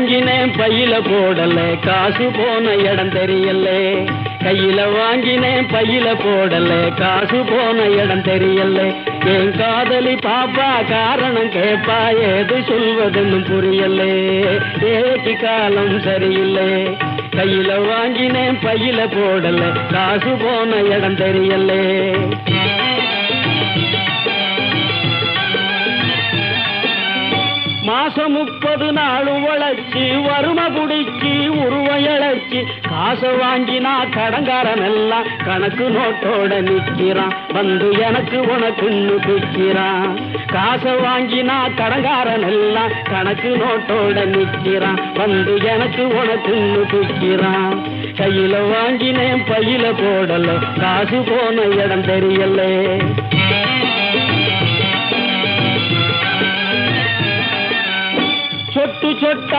வாங்கினேன் பையில போடல. காசு போன இடம் தெரியல. கையில வாங்கினேன் பையில போடல. காசு போன இடம் தெரியல. என் காதலி பாப்பா காரணம் கேப்பா. ஏது சொல்வதுன்னு புரியல. ஏக்கு காலம் சரியில்லை. கையில வாங்கினேன் பையில போடல. காசு போன இடம் தெரியலே. மாசம் முப்பது நாள் வளர்ச்சி வறுமை குடிச்சு உருவம் காசை வாங்கினா கடங்காரன் எல்லாம் கணக்கு நோட்டோட நிற்கிறான் வந்து எனக்கு உனக்குன்னு பிக்கிறான் காசை வாங்கினா கடங்காரன் எல்லாம் கணக்கு நோட்டோட நிற்கிறான் வந்து எனக்கு உனக்குன்னு பிக்கிறான் கையில வாங்கினேன் பையில போடல. காசு போன இடம் தெரியல. तू छोटा